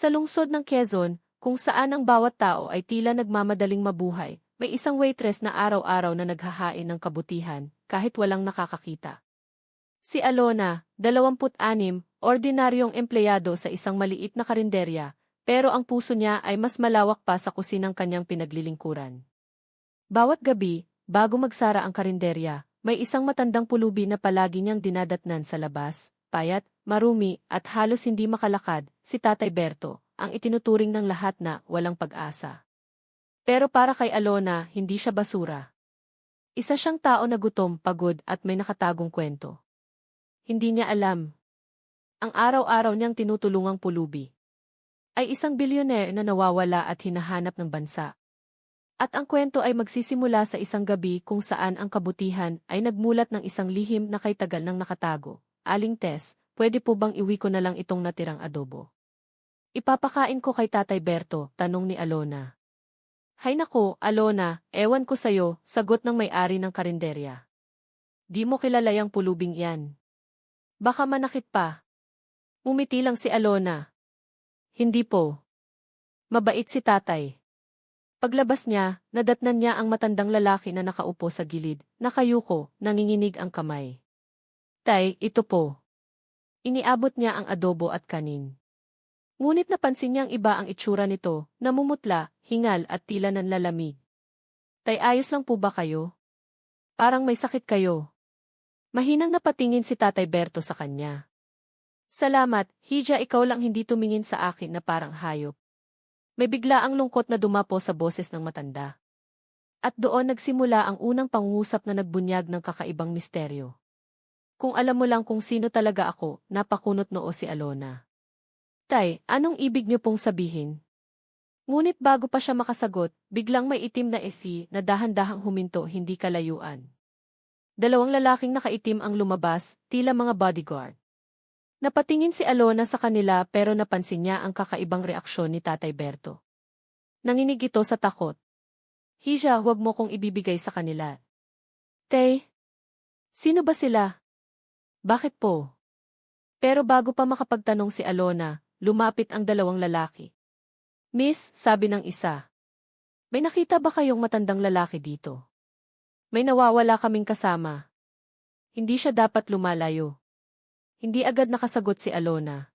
Sa lungsod ng Quezon, kung saan ang bawat tao ay tila nagmamadaling mabuhay, may isang waitress na araw-araw na naghahain ng kabutihan, kahit walang nakakakita. Si Alona, 26, ordinaryong empleyado sa isang maliit na karinderya, pero ang puso niya ay mas malawak pa sa kusinang kanyang pinaglilingkuran. Bawat gabi, bago magsara ang karinderya, may isang matandang pulubi na palagi niyang dinadatnan sa labas, payat, marumi, at halos hindi makalakad, si Tatay Berto, ang itinuturing ng lahat na walang pag-asa. Pero para kay Alona, hindi siya basura. Isa siyang tao na gutom, pagod at may nakatagong kwento. Hindi niya alam. Ang araw-araw niyang tinutulungang pulubi ay isang bilyoner na nawawala at hinahanap ng bansa. At ang kwento ay magsisimula sa isang gabi kung saan ang kabutihan ay nagmulat ng isang lihim na kay tagal ng nakatago. Aling Tess, pwede po bang iwi ko na lang itong natirang adobo? Ipapakain ko kay Tatay Berto, tanong ni Alona. Hay nako, Alona, ewan ko sayo, sagot ng may-ari ng karinderya. Di mo kilala yung pulubing yan. Baka manakit pa. Umiti lang si Alona. Hindi po. Mabait si tatay. Paglabas niya, nadatnan niya ang matandang lalaki na nakaupo sa gilid, nakayuko, nanginginig ang kamay. Tay, ito po. Iniabot niya ang adobo at kanin. Ngunit napansin niyang iba ang itsura nito, namumutla, hingal at tila nanlalamig. Tay, ayos lang po ba kayo? Parang may sakit kayo. Mahinang napatingin si Tatay Berto sa kanya. Salamat, Hija ikaw lang hindi tumingin sa akin na parang hayop. May bigla ang lungkot na dumapo sa boses ng matanda. At doon nagsimula ang unang pangungusap na nagbunyag ng kakaibang misteryo. Kung alam mo lang kung sino talaga ako, napakunot noo si Alona. Tay, anong ibig niyo pong sabihin? Ngunit bago pa siya makasagot, biglang may itim na esi na dahan-dahang huminto hindi kalayuan. Dalawang lalaking nakaitim ang lumabas, tila mga bodyguard. Napatingin si Alona sa kanila pero napansin niya ang kakaibang reaksyon ni Tatay Berto. Nanginig ito sa takot. Hija, huwag mo kong ibibigay sa kanila. Tay, sino ba sila? Bakit po? Pero bago pa makapagtanong si Alona, lumapit ang dalawang lalaki. Miss, sabi ng isa. May nakita ba kayong matandang lalaki dito? May nawawala kaming kasama. Hindi siya dapat lumalayo. Hindi agad nakasagot si Alona.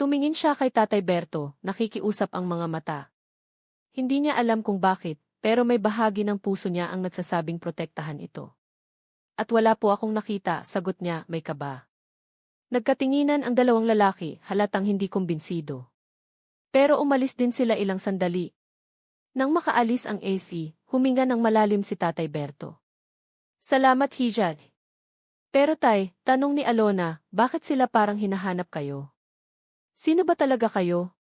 Tumingin siya kay Tatay Berto, nakikiusap ang mga mata. Hindi niya alam kung bakit, pero may bahagi ng puso niya ang nagsasabing protektahan ito. At wala po akong nakita, sagot niya, may kaba. Nagkatinginan ang dalawang lalaki, halatang hindi kumbinsido. Pero umalis din sila ilang sandali. Nang makaalis ang AC, huminga ng malalim si Tatay Berto. Salamat Hijad, pero tay, tanong ni Alona, bakit sila parang hinahanap kayo? Sino ba talaga kayo?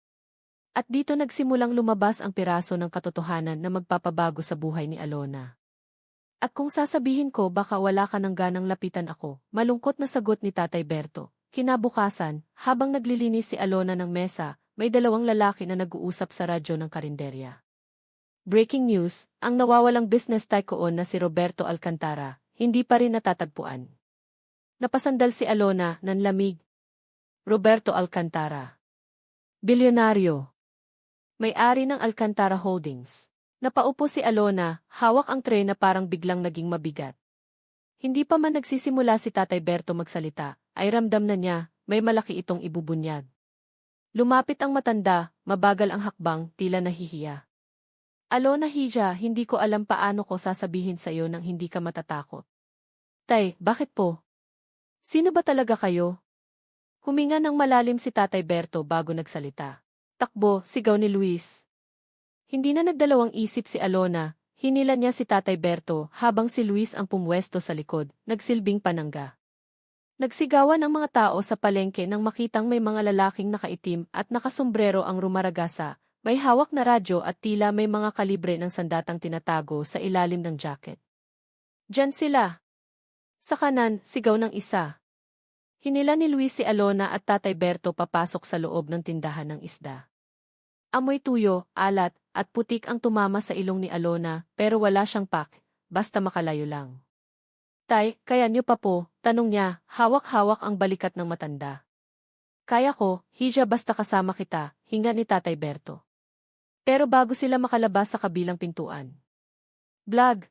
At dito nagsimulang lumabas ang piraso ng katotohanan na magpapabago sa buhay ni Alona. At kung sasabihin ko baka wala ka ng ganang lapitan ako, malungkot na sagot ni Tatay Berto. Kinabukasan, habang naglilinis si Alona ng mesa, may dalawang lalaki na nag-uusap sa radyo ng karinderya. Breaking news, ang nawawalang business tycoon na si Roberto Alcantara, hindi pa rin natatagpuan. Napasandal si Alona, nanlamig. Roberto Alcantara. Bilyonaryo. May-ari ng Alcantara Holdings. Napaupo si Alona, hawak ang tray na parang biglang naging mabigat. Hindi pa man nagsisimula si Tatay Berto magsalita, ay ramdam na niya, may malaki itong ibubunyag. Lumapit ang matanda, mabagal ang hakbang, tila nahihiya. Alona Hija, hindi ko alam paano ko sasabihin sa iyo nang hindi ka matatakot. Tay, bakit po? Sino ba talaga kayo? Huminga ng malalim si Tatay Berto bago nagsalita. Takbo, sigaw ni Luis. Hindi na nagdalawang isip si Alona, hinila niya si Tatay Berto habang si Luis ang pumwesto sa likod, nagsilbing panangga. Nagsigawan ang mga tao sa palengke nang makitang may mga lalaking nakaitim at nakasombrero ang rumaragasa, may hawak na radyo at tila may mga kalibre ng sandatang tinatago sa ilalim ng jacket. Diyan sila, sa kanan, sigaw ng isa. Hinila ni Luis si Alona at Tatay Berto papasok sa loob ng tindahan ng isda. Amoy tuyo, alat, at putik ang tumama sa ilong ni Alona, pero wala siyang pak, basta makalayo lang. Tay, kaya niyo pa po, tanong niya, hawak-hawak ang balikat ng matanda. Kaya ko, Hija basta kasama kita, hinga ni Tatay Berto. Pero bago sila makalabas sa kabilang pintuan. Blag!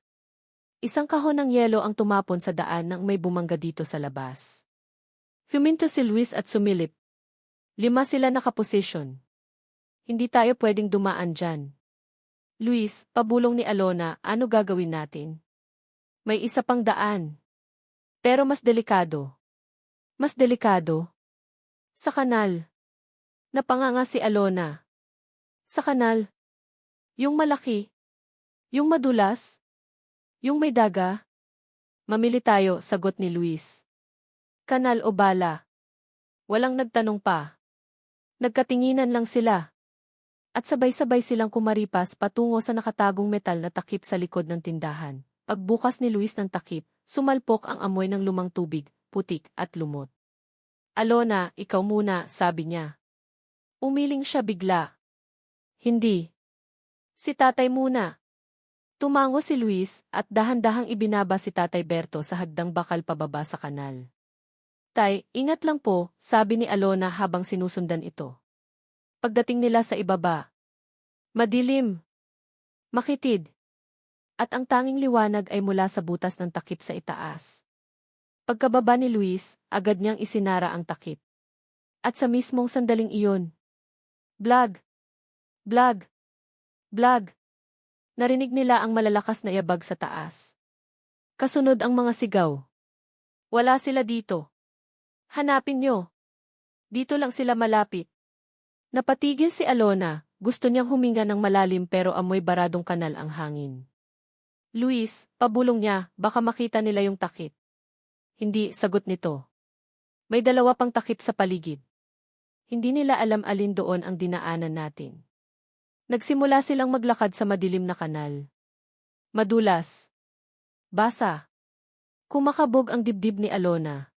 Isang kahon ng yelo ang tumapon sa daan nang may bumangga dito sa labas. Huminto si Luis at sumilip. Lima sila nakaposisyon. Hindi tayo pwedeng dumaan dyan. Luis, pabulong ni Alona, ano gagawin natin? May isa pang daan. Pero mas delikado. Mas delikado. Sa kanal. Napanganga si Alona. Sa kanal. Yung malaki. Yung madulas. Yung may daga? Mamili tayo, sagot ni Luis. Kanal o bala? Walang nagtanong pa. Nagkatinginan lang sila. At sabay-sabay silang kumaripas patungo sa nakatagong metal na takip sa likod ng tindahan. Pagbukas ni Luis ng takip, sumalpok ang amoy ng lumang tubig, putik at lumot. Alona, ikaw muna, sabi niya. Umiling siya bigla. Hindi. Si tatay muna. Tumango si Luis at dahan-dahang ibinaba si Tatay Berto sa hagdang bakal pababa sa kanal. Tay, ingat lang po, sabi ni Alona habang sinusundan ito. Pagdating nila sa ibaba. Madilim. Makitid. At ang tanging liwanag ay mula sa butas ng takip sa itaas. Pagkababa ni Luis, agad niyang isinara ang takip. At sa mismong sandaling iyon. Blag! Blag! Blag! Narinig nila ang malalakas na yabag sa taas. Kasunod ang mga sigaw. Wala sila dito. Hanapin nyo. Dito lang sila malapit. Napatigil si Alona, gusto niyang huminga ng malalim pero amoy baradong kanal ang hangin. Luis, pabulong niya, baka makita nila yung takip. Hindi, sagot nito. May dalawa pang takip sa paligid. Hindi nila alam alin doon ang dinaanan natin. Nagsimula silang maglakad sa madilim na kanal. Madulas. Basa. Kumakabog ang dibdib ni Alona.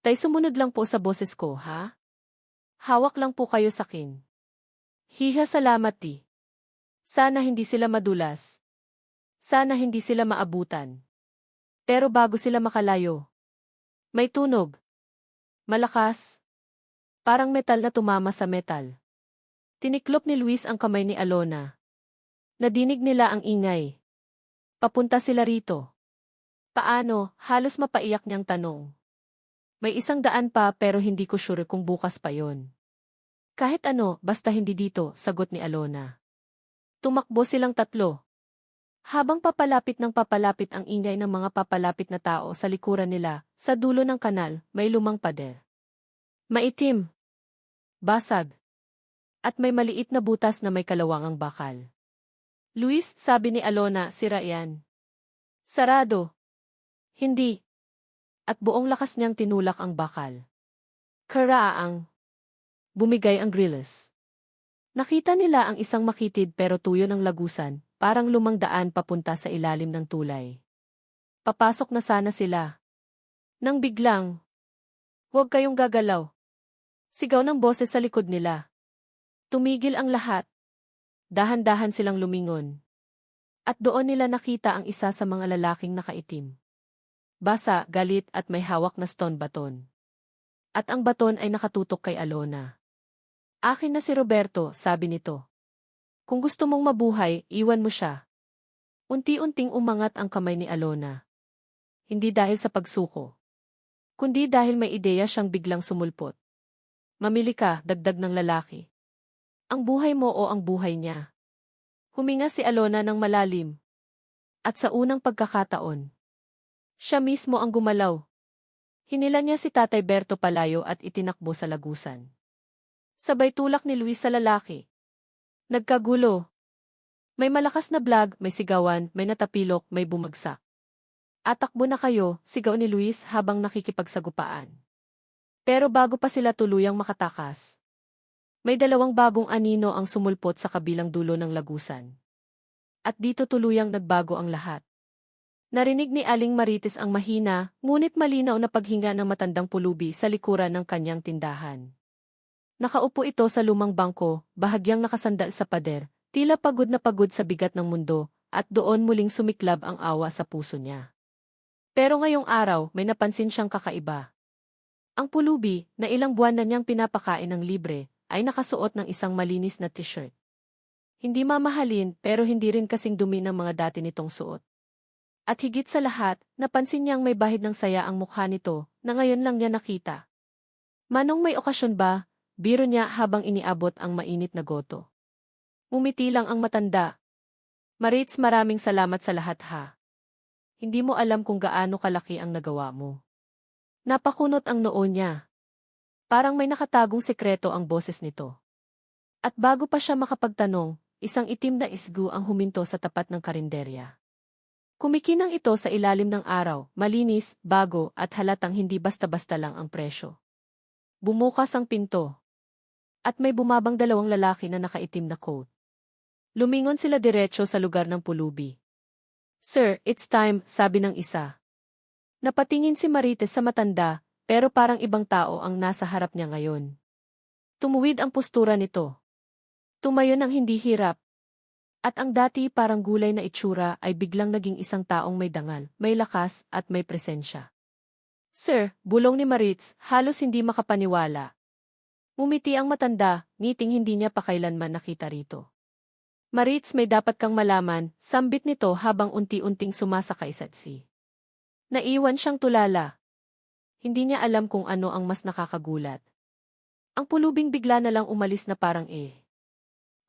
Tay sumunod lang po sa boses ko, ha? Hawak lang po kayo sa kin. Hiha salamat ti. Sana hindi sila madulas. Sana hindi sila maabutan. Pero bago sila makalayo. May tunog. Malakas. Parang metal na tumama sa metal. Tiniklop ni Luis ang kamay ni Alona. Nadinig nila ang ingay. Papunta sila rito. Paano, halos mapaiyak niyang tanong. May isang daan pa pero hindi ko sure kung bukas pa yon. Kahit ano, basta hindi dito, sagot ni Alona. Tumakbo silang tatlo. Habang papalapit ng papalapit ang ingay ng mga papalapit na tao sa likuran nila, sa dulo ng kanal, may lumang pader. Maitim. Basag at may maliit na butas na may kalawangang bakal. Luis, sabi ni Alona, sira yan. Sarado. Hindi. At buong lakas niyang tinulak ang bakal. Karaang. Bumigay ang grilles. Nakita nila ang isang makitid pero tuyo ng lagusan, parang lumang daan papunta sa ilalim ng tulay. Papasok na sana sila. Nang biglang, huwag kayong gagalaw. Sigaw ng boses sa likod nila. Tumigil ang lahat. Dahan-dahan silang lumingon. At doon nila nakita ang isa sa mga lalaking nakaitim. Basa, galit at may hawak na stone baton. At ang baton ay nakatutok kay Alona. Akin na si Roberto, sabi nito. Kung gusto mong mabuhay, iwan mo siya. Unti-unting umangat ang kamay ni Alona. Hindi dahil sa pagsuko. Kundi dahil may ideya siyang biglang sumulpot. Mamili ka, dagdag ng lalaki. Ang buhay mo o ang buhay niya. Huminga si Alona ng malalim. At sa unang pagkakataon, siya mismo ang gumalaw. Hinila niya si Tatay Berto palayo at itinakbo sa lagusan. Sabay tulak ni Luis sa lalaki. Nagkagulo. May malakas na blag, may sigawan, may natapilok, may bumagsak. Atakbo na kayo, sigaw ni Luis habang nakikipagsagupaan. Pero bago pa sila tuluyang makatakas, may dalawang bagong anino ang sumulpot sa kabilang dulo ng lagusan. At dito tuluyang nagbago ang lahat. Narinig ni Aling Marites ang mahina, ngunit malinaw na paghinga ng matandang pulubi sa likuran ng kanyang tindahan. Nakaupo ito sa lumang bangko, bahagyang nakasandal sa pader, tila pagod na pagod sa bigat ng mundo, at doon muling sumiklab ang awa sa puso niya. Pero ngayong araw, may napansin siyang kakaiba. Ang pulubi, na ilang buwan na niyang pinapakain ng libre, ay nakasuot ng isang malinis na t-shirt. Hindi mamahalin pero hindi rin kasing dumi ng mga dati nitong suot. At higit sa lahat, napansin niyang may bahid ng saya ang mukha nito na ngayon lang niya nakita. Manong may okasyon ba, biro niya habang iniabot ang mainit na goto. Umiti lang ang matanda. Maritz maraming salamat sa lahat ha. Hindi mo alam kung gaano kalaki ang nagawa mo. Napakunot ang noo niya. Parang may nakatagong sekreto ang boses nito. At bago pa siya makapagtanong, isang itim na isgu ang huminto sa tapat ng karinderya. Kumikinang ito sa ilalim ng araw, malinis, bago, at halatang hindi basta-basta lang ang presyo. Bumukas ang pinto. At may bumabang dalawang lalaki na nakaitim na coat. Lumingon sila diretso sa lugar ng pulubi. Sir, it's time, sabi ng isa. Napatingin si Marites sa matanda, pero parang ibang tao ang nasa harap niya ngayon. Tumuwid ang postura nito. Tumayo ng hindi hirap. At ang dati parang gulay na itsura ay biglang naging isang taong may dangal, may lakas, at may presensya. Sir, bulong ni Maritz, halos hindi makapaniwala. Umiti ang matanda, ngiting hindi niya pa kailanman nakita rito. Maritz may dapat kang malaman, sambit nito habang unti-unting sumasakay sa si. Naiwan siyang tulala. Hindi niya alam kung ano ang mas nakakagulat. Ang pulubing bigla na lang umalis na parang eh.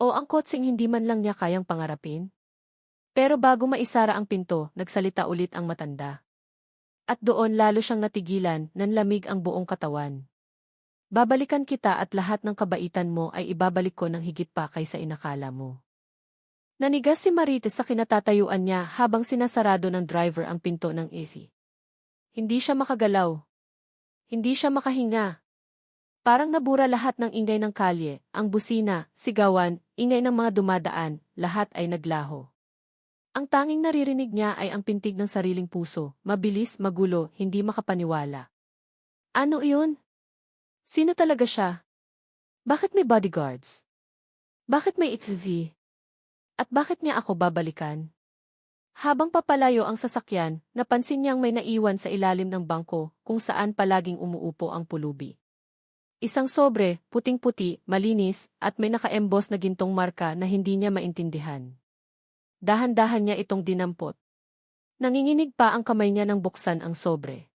O ang kotsing hindi man lang niya kayang pangarapin. Pero bago maisara ang pinto, nagsalita ulit ang matanda. At doon lalo siyang natigilan, nanlamig ang buong katawan. Babalikan kita at lahat ng kabaitan mo ay ibabalik ko ng higit pa kaysa inakala mo. Nanigas si Marites sa kinatatayuan niya habang sinasarado ng driver ang pinto ng Effie. Hindi siya makagalaw. Hindi siya makahinga. Parang nabura lahat ng ingay ng kalye, ang busina, sigawan, ingay ng mga dumadaan, lahat ay naglaho. Ang tanging naririnig niya ay ang pintig ng sariling puso, mabilis, magulo, hindi makapaniwala. Ano iyon? Sino talaga siya? Bakit may bodyguards? Bakit may itv? At bakit niya ako babalikan? Habang papalayo ang sasakyan, napansin niyang may naiwan sa ilalim ng bangko kung saan palaging umuupo ang pulubi. Isang sobre, puting-puti, malinis, at may naka-embos na gintong marka na hindi niya maintindihan. Dahan-dahan niya itong dinampot. Nanginginig pa ang kamay niya nang buksan ang sobre.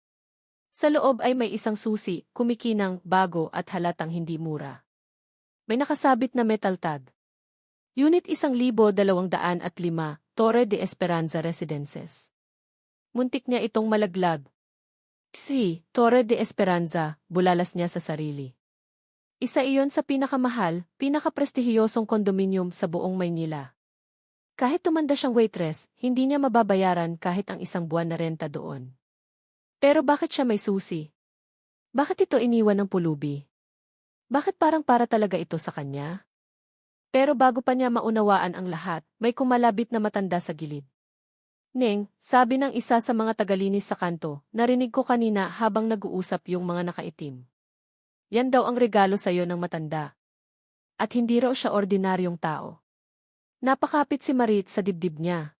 Sa loob ay may isang susi, kumikinang, bago at halatang hindi mura. May nakasabit na metal tag. Unit 1205, Torre de Esperanza Residences. Muntik niya itong malaglag. Si, Torre de Esperanza, bulalas niya sa sarili. Isa iyon sa pinakamahal, pinakaprestihiyosong kondominium sa buong Maynila. Kahit tumanda siyang waitress, hindi niya mababayaran kahit ang isang buwan na renta doon. Pero bakit siya may susi? Bakit ito iniwan ng pulubi? Bakit parang para talaga ito sa kanya? Pero bago pa niya maunawaan ang lahat, may kumalabit na matanda sa gilid. Ning, sabi ng isa sa mga tagalinis sa kanto, narinig ko kanina habang nag-uusap yung mga nakaitim. Yan daw ang regalo sa iyo ng matanda. At hindi raw siya ordinaryong tao. Napakapit si Marit sa dibdib niya.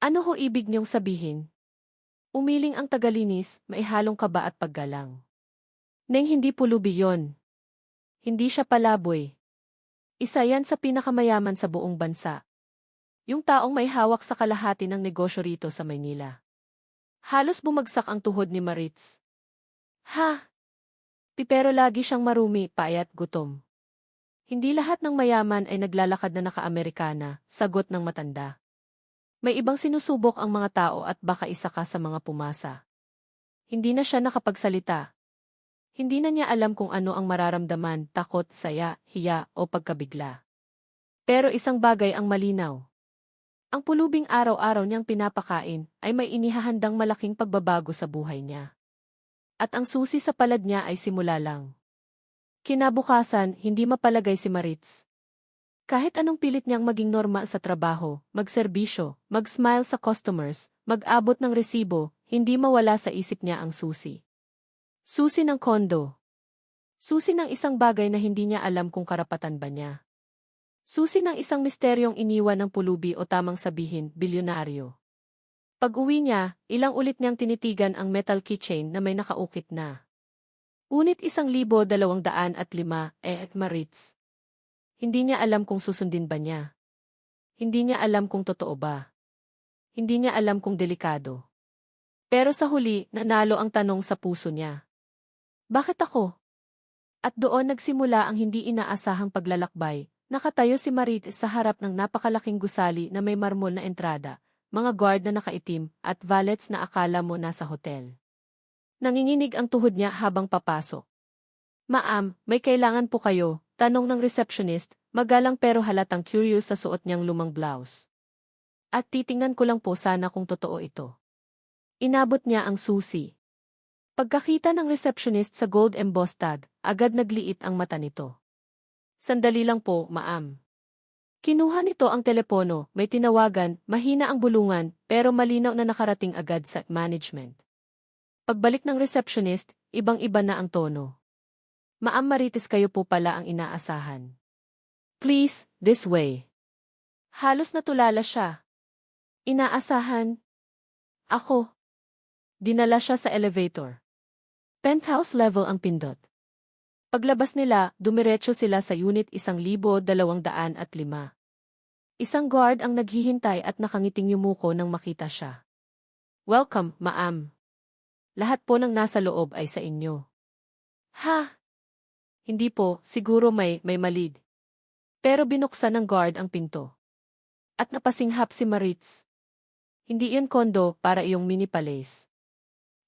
Ano ho ibig niyong sabihin? Umiling ang tagalinis, maihalong kaba at paggalang. Neng hindi pulubi yon. Hindi siya palaboy. Isa yan sa pinakamayaman sa buong bansa. Yung taong may hawak sa kalahati ng negosyo rito sa Maynila. Halos bumagsak ang tuhod ni Maritz. Ha? Pipero lagi siyang marumi, payat, gutom. Hindi lahat ng mayaman ay naglalakad na naka-Amerikana, sagot ng matanda. May ibang sinusubok ang mga tao at baka isa ka sa mga pumasa. Hindi na siya nakapagsalita, hindi na niya alam kung ano ang mararamdaman, takot, saya, hiya, o pagkabigla. Pero isang bagay ang malinaw. Ang pulubing araw-araw niyang pinapakain ay may inihahandang malaking pagbabago sa buhay niya. At ang susi sa palad niya ay simula lang. Kinabukasan, hindi mapalagay si Maritz. Kahit anong pilit niyang maging norma sa trabaho, magserbisyo, mag-smile sa customers, mag-abot ng resibo, hindi mawala sa isip niya ang susi. Susi ng kondo. Susi ng isang bagay na hindi niya alam kung karapatan ba niya. Susi ng isang misteryong iniwan ng pulubi o tamang sabihin, bilyonaryo. Pag uwi niya, ilang ulit niyang tinitigan ang metal keychain na may nakaukit na. Unit isang libo dalawang daan at lima, eh at Maritz. Hindi niya alam kung susundin ba niya. Hindi niya alam kung totoo ba. Hindi niya alam kung delikado. Pero sa huli, nanalo ang tanong sa puso niya. Bakit ako? At doon nagsimula ang hindi inaasahang paglalakbay. Nakatayo si Marit sa harap ng napakalaking gusali na may marmol na entrada, mga guard na nakaitim, at valets na akala mo nasa hotel. Nanginginig ang tuhod niya habang papasok. Maam, may kailangan po kayo, tanong ng receptionist, magalang pero halatang curious sa suot niyang lumang blouse. At titingnan ko lang po sana kung totoo ito. Inabot niya ang susi. Pagkakita ng receptionist sa gold embossed tag, agad nagliit ang mata nito. Sandali lang po, maam. Kinuha nito ang telepono, may tinawagan, mahina ang bulungan, pero malinaw na nakarating agad sa management. Pagbalik ng receptionist, ibang-iba na ang tono. Maam Marites kayo po pala ang inaasahan. Please, this way. Halos natulala siya. Inaasahan? Ako. Dinala siya sa elevator. Penthouse level ang pindot. Paglabas nila, dumiretso sila sa unit isang libo dalawang daan at lima. Isang guard ang naghihintay at nakangiting yumuko nang makita siya. Welcome, maam. Lahat po ng nasa loob ay sa inyo. Ha? Hindi po, siguro may, may malid. Pero binuksan ng guard ang pinto. At napasinghap si Maritz. Hindi iyon kondo para iyong mini palace.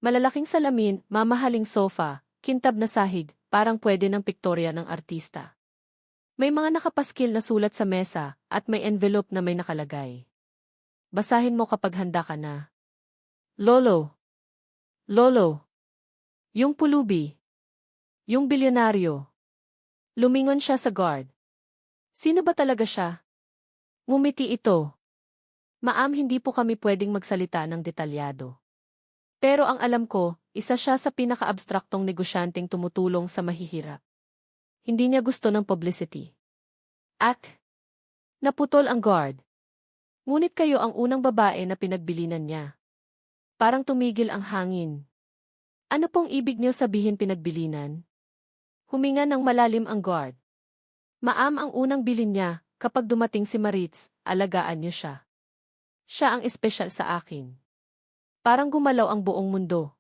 Malalaking salamin, mamahaling sofa, kintab na sahig, parang pwede ng piktorya ng artista. May mga nakapaskil na sulat sa mesa, at may envelope na may nakalagay. Basahin mo kapag handa ka na. Lolo, Lolo. Yung pulubi. Yung bilyonaryo. Lumingon siya sa guard. Sino ba talaga siya? Ngumiti ito. Maam hindi po kami pwedeng magsalita ng detalyado. Pero ang alam ko, isa siya sa pinaka-abstraktong negosyanteng tumutulong sa mahihirap. Hindi niya gusto ng publicity. At, naputol ang guard. Ngunit kayo ang unang babae na pinagbilinan niya. Parang tumigil ang hangin. Ano pong ibig niyo sabihin pinagbilinan? Huminga ng malalim ang guard. Maam ang unang bilin niya, kapag dumating si Maritz, alagaan niyo siya. Siya ang espesyal sa akin. Parang gumalaw ang buong mundo.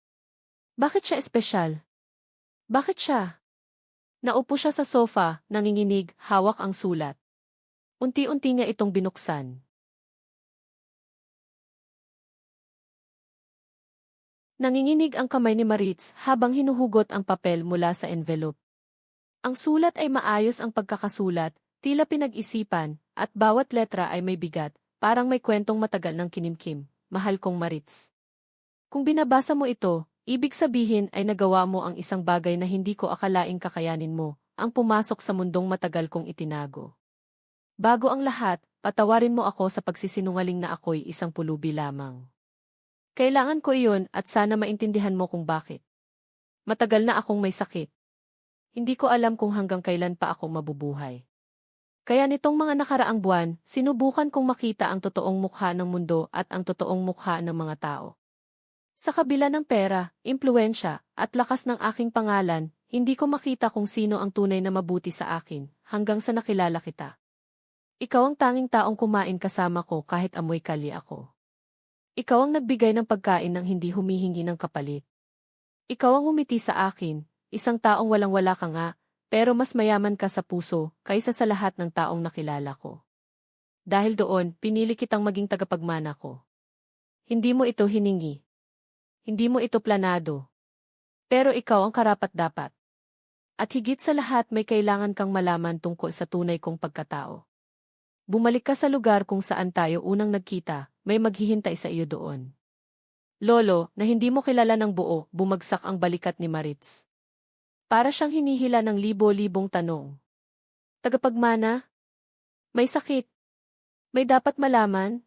Bakit siya espesyal? Bakit siya? Naupo siya sa sofa, nanginginig, hawak ang sulat. Unti-unti niya itong binuksan. Nanginginig ang kamay ni Maritz habang hinuhugot ang papel mula sa envelope. Ang sulat ay maayos ang pagkakasulat, tila pinag-isipan, at bawat letra ay may bigat, parang may kwentong matagal ng kinimkim, mahal kong Maritz. Kung binabasa mo ito, ibig sabihin ay nagawa mo ang isang bagay na hindi ko akalaing kakayanin mo, ang pumasok sa mundong matagal kong itinago. Bago ang lahat, patawarin mo ako sa pagsisinungaling na ako'y isang pulubi lamang. Kailangan ko iyon at sana maintindihan mo kung bakit. Matagal na akong may sakit. Hindi ko alam kung hanggang kailan pa ako mabubuhay. Kaya nitong mga nakaraang buwan, sinubukan kong makita ang totoong mukha ng mundo at ang totoong mukha ng mga tao. Sa kabila ng pera, impluensya, at lakas ng aking pangalan, hindi ko makita kung sino ang tunay na mabuti sa akin, hanggang sa nakilala kita. Ikaw ang tanging taong kumain kasama ko kahit amoy kali ako. Ikaw ang nagbigay ng pagkain ng hindi humihingi ng kapalit. Ikaw ang umiti sa akin, isang taong walang-wala ka nga, pero mas mayaman ka sa puso kaysa sa lahat ng taong nakilala ko. Dahil doon, pinili kitang maging tagapagmana ko. Hindi mo ito hiningi. Hindi mo ito planado. Pero ikaw ang karapat-dapat. At higit sa lahat may kailangan kang malaman tungkol sa tunay kong pagkatao. Bumalik ka sa lugar kung saan tayo unang nagkita, may maghihintay sa iyo doon. Lolo, na hindi mo kilala ng buo, bumagsak ang balikat ni Maritz. Para siyang hinihila ng libo-libong tanong. Tagapagmana? May sakit? May dapat malaman?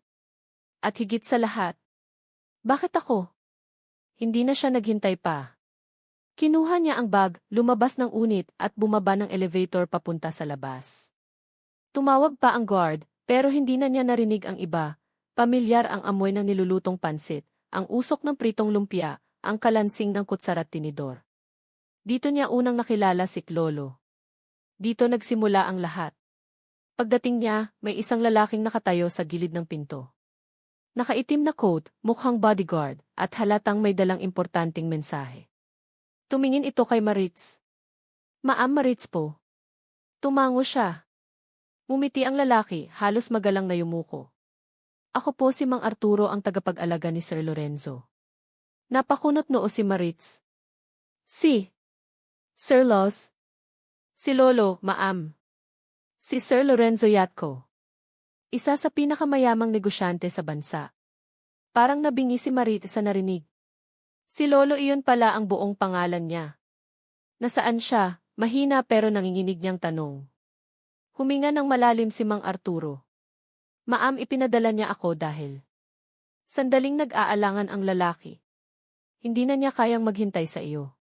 At higit sa lahat, bakit ako? Hindi na siya naghintay pa. Kinuha niya ang bag, lumabas ng unit at bumaba ng elevator papunta sa labas. Tumawag pa ang guard, pero hindi na niya narinig ang iba. Pamilyar ang amoy ng nilulutong pansit, ang usok ng pritong lumpia, ang kalansing ng kutsarat tinidor. Dito niya unang nakilala si Lolo. Dito nagsimula ang lahat. Pagdating niya, may isang lalaking nakatayo sa gilid ng pinto. Nakaitim na coat, mukhang bodyguard, at halatang may dalang importanteng mensahe. Tumingin ito kay Maritz. Maam Maritz po. Tumango siya. Mumiti ang lalaki, halos magalang na yumuko. Ako po si Mang Arturo ang tagapag-alaga ni Sir Lorenzo. Napakunot noo si Maritz. Si. Sir Los. Si Lolo, Maam. Si Sir Lorenzo Yatko. Isa sa pinakamayamang negosyante sa bansa. Parang nabingi si Maritz sa narinig. Si Lolo iyon pala ang buong pangalan niya. Nasaan siya, mahina pero nanginginig niyang tanong. Huminga ng malalim si Mang Arturo. Maam ipinadala niya ako dahil. Sandaling nag-aalangan ang lalaki. Hindi na niya kayang maghintay sa iyo.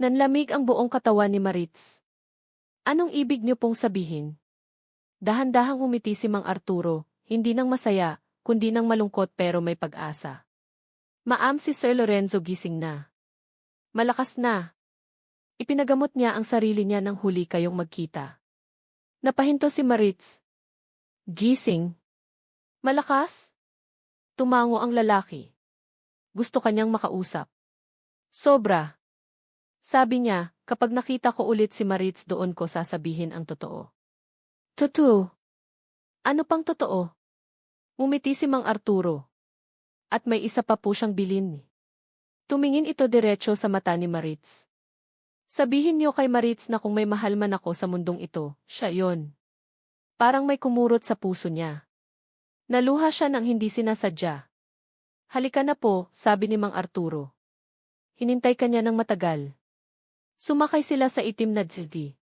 Nanlamig ang buong katawan ni Maritz. Anong ibig niyo pong sabihin? Dahan-dahang humiti si Mang Arturo, hindi nang masaya, kundi nang malungkot pero may pag-asa. Maam si Sir Lorenzo gising na. Malakas na. Ipinagamot niya ang sarili niya nang huli kayong magkita. Napahinto si Maritz. Gising. Malakas? Tumango ang lalaki. Gusto kanyang makausap. Sobra. Sabi niya, kapag nakita ko ulit si Maritz doon ko sasabihin ang totoo. Totoo. Ano pang totoo? Umiti si Mang Arturo. At may isa pa po siyang bilin. Tumingin ito diretso sa mata ni Maritz. Sabihin niyo kay Maritz na kung may mahal man ako sa mundong ito, siya yon. Parang may kumurot sa puso niya. Naluha siya nang hindi sinasadya. Halika na po, sabi ni Mang Arturo. Hinintay kanya ng matagal. Sumakay sila sa itim na jeepney.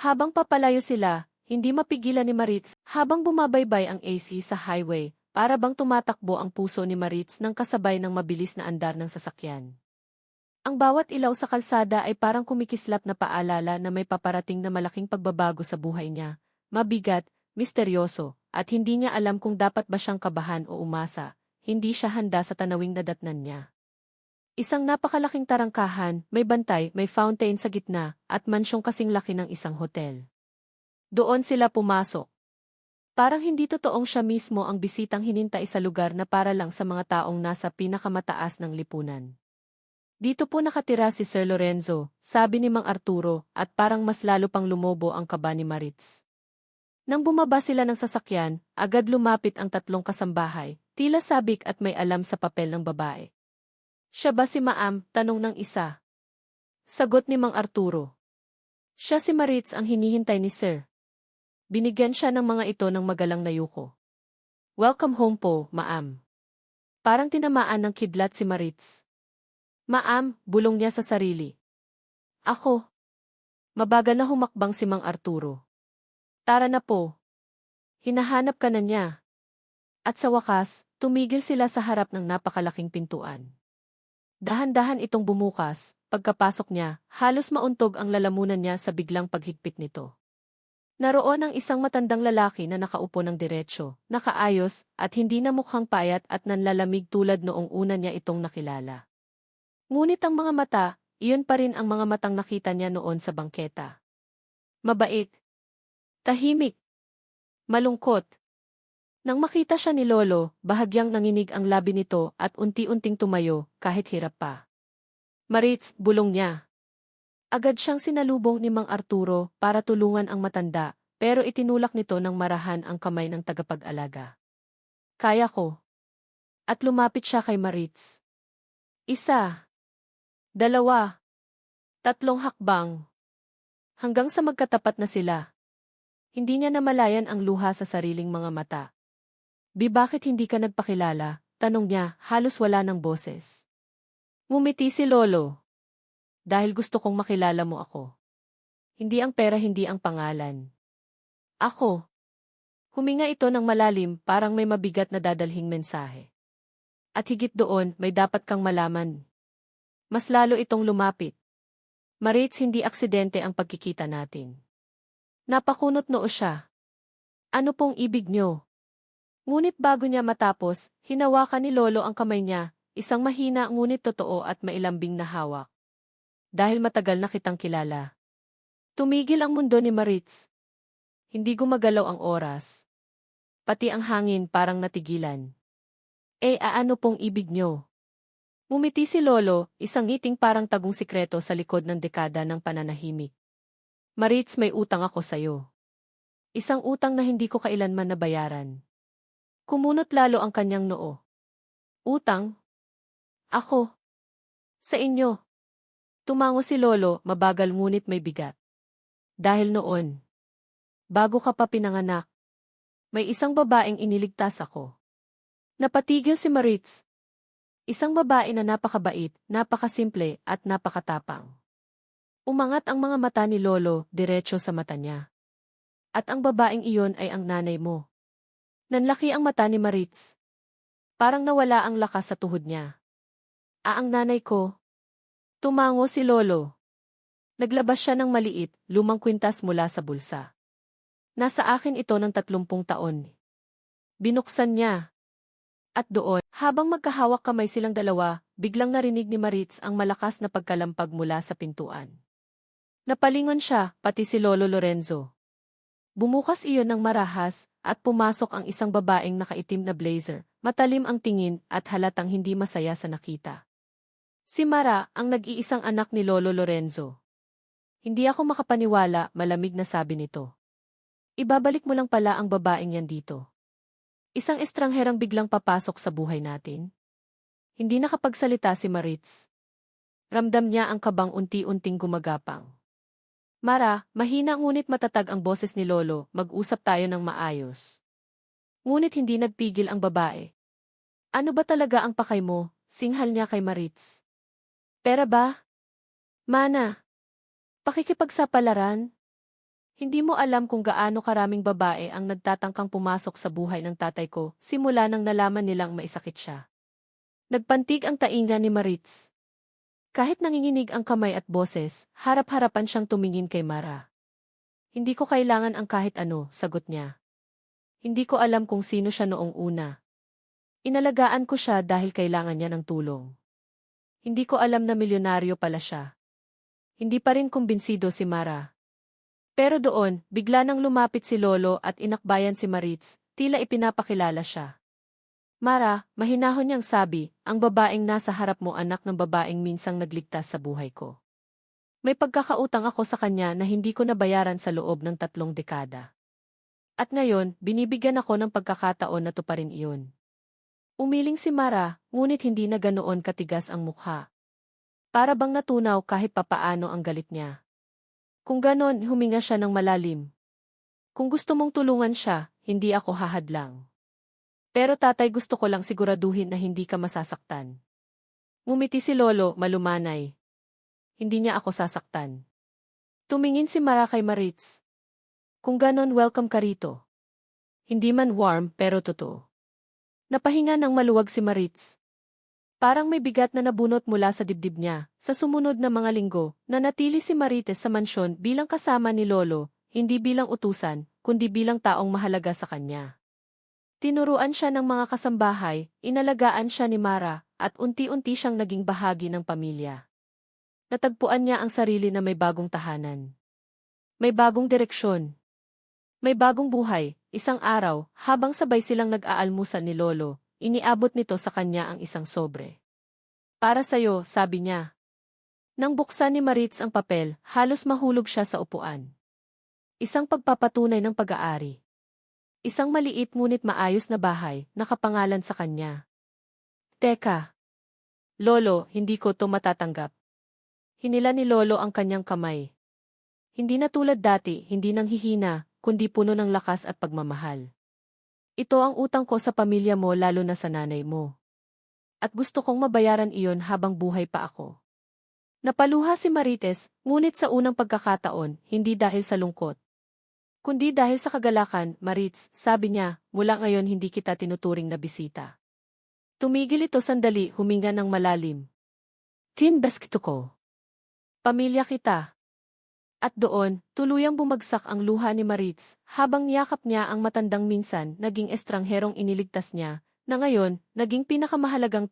Habang papalayo sila, hindi mapigilan ni Maritz habang bumabaybay ang AC sa highway, para bang tumatakbo ang puso ni Maritz ng kasabay ng mabilis na andar ng sasakyan. Ang bawat ilaw sa kalsada ay parang kumikislap na paalala na may paparating na malaking pagbabago sa buhay niya, mabigat, misteryoso, at hindi niya alam kung dapat ba siyang kabahan o umasa, hindi siya handa sa tanawing nadatnan niya. Isang napakalaking tarangkahan, may bantay, may fountain sa gitna, at mansyong kasing laki ng isang hotel. Doon sila pumasok. Parang hindi totoong siya mismo ang bisitang hinintay sa lugar na para lang sa mga taong nasa pinakamataas ng lipunan. Dito po nakatira si Sir Lorenzo, sabi ni Mang Arturo, at parang mas lalo pang lumobo ang kaba ni Maritz. Nang bumaba sila ng sasakyan, agad lumapit ang tatlong kasambahay, tila sabik at may alam sa papel ng babae. Siya ba si Maam? Tanong ng isa. Sagot ni Mang Arturo. Siya si Maritz ang hinihintay ni Sir. Binigyan siya ng mga ito ng magalang na yuko. Welcome home po, Maam. Parang tinamaan ng kidlat si Maritz. Maam, bulong niya sa sarili. Ako. Mabagal na humakbang si Mang Arturo. Tara na po. Hinahanap ka na niya. At sa wakas, tumigil sila sa harap ng napakalaking pintuan. Dahan-dahan itong bumukas, pagkapasok niya, halos mauntog ang lalamunan niya sa biglang paghigpit nito. Naroon ang isang matandang lalaki na nakaupo ng diretsyo, nakaayos, at hindi na mukhang payat at nanlalamig tulad noong una niya itong nakilala. Ngunit ang mga mata, iyon pa rin ang mga matang nakita niya noon sa bangketa. Mabait, Tahimik. Malungkot. Nang makita siya ni Lolo, bahagyang nanginig ang labi nito at unti-unting tumayo, kahit hirap pa. Maritz, bulong niya. Agad siyang sinalubong ni Mang Arturo para tulungan ang matanda, pero itinulak nito ng marahan ang kamay ng tagapag-alaga. Kaya ko. At lumapit siya kay Maritz. Isa. Dalawa. Tatlong hakbang. Hanggang sa magkatapat na sila. Hindi niya namalayan ang luha sa sariling mga mata. Bi bakit hindi ka nagpakilala? Tanong niya, halos wala ng boses. Ngumiti si Lolo. Dahil gusto kong makilala mo ako. Hindi ang pera, hindi ang pangalan. Ako. Huminga ito ng malalim, parang may mabigat na dadalhing mensahe. At higit doon, may dapat kang malaman. Mas lalo itong lumapit. Maritz hindi aksidente ang pagkikita natin. Napakunot noo siya. Ano pong ibig niyo? Ngunit bago niya matapos, hinawakan ni Lolo ang kamay niya, isang mahina ngunit totoo at mailambing na hawak. Dahil matagal na kitang kilala. Tumigil ang mundo ni Maritz. Hindi gumagalaw ang oras. Pati ang hangin parang natigilan. Eh, aano pong ibig nyo? Mumiti si Lolo, isang ngiting parang tagong sikreto sa likod ng dekada ng pananahimik. Maritz, may utang ako sa'yo. Isang utang na hindi ko kailanman nabayaran. Kumunot lalo ang kanyang noo. Utang? Ako. Sa inyo. Tumango si Lolo, mabagal ngunit may bigat. Dahil noon, bago ka pa pinanganak, may isang babaeng iniligtas ako. Napatigil si Maritz. Isang babae na napakabait, napakasimple, at napakatapang. Umangat ang mga mata ni Lolo, diretso sa mata niya. At ang babaeng iyon ay ang nanay mo. Nanlaki ang mata ni Maritz. Parang nawala ang lakas sa tuhod niya. Ah, ang nanay ko. Tumango si Lolo. Naglabas siya ng maliit, lumang kwintas mula sa bulsa. Nasa akin ito ng tatlumpung taon. Binuksan niya. At doon, habang magkahawak kamay silang dalawa, biglang narinig ni Maritz ang malakas na pagkalampag mula sa pintuan. Napalingon siya, pati si Lolo Lorenzo. Bumukas iyon ng marahas, at pumasok ang isang babaeng nakaitim na blazer, matalim ang tingin at halatang hindi masaya sa nakita. Si Mara, ang nag-iisang anak ni Lolo Lorenzo. Hindi ako makapaniwala, malamig na sabi nito. Ibabalik mo lang pala ang babaeng yan dito. Isang estrangherang biglang papasok sa buhay natin. Hindi nakapagsalita si Maritz. Ramdam niya ang kabang unti-unting gumagapang. Mara, mahina ngunit matatag ang boses ni Lolo, mag-usap tayo ng maayos. Ngunit hindi nagpigil ang babae. Ano ba talaga ang pakay mo? Singhal niya kay Maritz. Pera ba? Mana. Pakikipagsapalaran? Hindi mo alam kung gaano karaming babae ang nagtatangkang pumasok sa buhay ng tatay ko simula nang nalaman nilang maisakit siya. Nagpantig ang tainga ni Maritz. Kahit nanginginig ang kamay at boses, harap-harapan siyang tumingin kay Mara. Hindi ko kailangan ang kahit ano, sagot niya. Hindi ko alam kung sino siya noong una. Inalagaan ko siya dahil kailangan niya ng tulong. Hindi ko alam na milyonaryo pala siya. Hindi pa rin kumbinsido si Mara. Pero doon, bigla nang lumapit si Lolo at inakbayan si Maritz, tila ipinapakilala siya. Mara, mahinahon niyang sabi, ang babaeng nasa harap mo anak ng babaeng minsang nagligtas sa buhay ko. May pagkakautang ako sa kanya na hindi ko nabayaran sa loob ng tatlong dekada. At ngayon, binibigyan ako ng pagkakataon na tuparin iyon. Umiling si Mara, ngunit hindi na ganoon katigas ang mukha. Para bang natunaw kahit papaano ang galit niya. Kung ganon, huminga siya ng malalim. Kung gusto mong tulungan siya, hindi ako hahadlang. Pero tatay gusto ko lang siguraduhin na hindi ka masasaktan. Ngumiti si Lolo, malumanay. Hindi niya ako sasaktan. Tumingin si Mara kay Maritz. Kung ganon, welcome ka rito. Hindi man warm, pero totoo. Napahinga ng maluwag si Maritz. Parang may bigat na nabunot mula sa dibdib niya. Sa sumunod na mga linggo, nanatili si Marites sa mansyon bilang kasama ni Lolo, hindi bilang utusan, kundi bilang taong mahalaga sa kanya. Tinuruan siya ng mga kasambahay, inalagaan siya ni Mara, at unti-unti siyang naging bahagi ng pamilya. Natagpuan niya ang sarili na may bagong tahanan. May bagong direksyon. May bagong buhay, isang araw, habang sabay silang nag-aalmusal ni Lolo, iniabot nito sa kanya ang isang sobre. Para sa'yo, sabi niya. Nang buksan ni Maritz ang papel, halos mahulog siya sa upuan. Isang pagpapatunay ng pag-aari. Isang maliit ngunit maayos na bahay, nakapangalan sa kanya. Teka. Lolo, hindi ko to matatanggap. Hinila ni Lolo ang kanyang kamay. Hindi na tulad dati, hindi nang hihina, kundi puno ng lakas at pagmamahal. Ito ang utang ko sa pamilya mo lalo na sa nanay mo. At gusto kong mabayaran iyon habang buhay pa ako. Napaluha si Marites, ngunit sa unang pagkakataon, hindi dahil sa lungkot. Kundi dahil sa kagalakan, Maritz, sabi niya, mula ngayon hindi kita tinuturing na bisita. Tumigil ito sandali, huminga ng malalim. Tin baskito ko. Pamilya kita. At doon, tuluyang bumagsak ang luha ni Maritz, habang niyakap niya ang matandang minsan naging estrangherong iniligtas niya, na ngayon, naging pinakamahalagang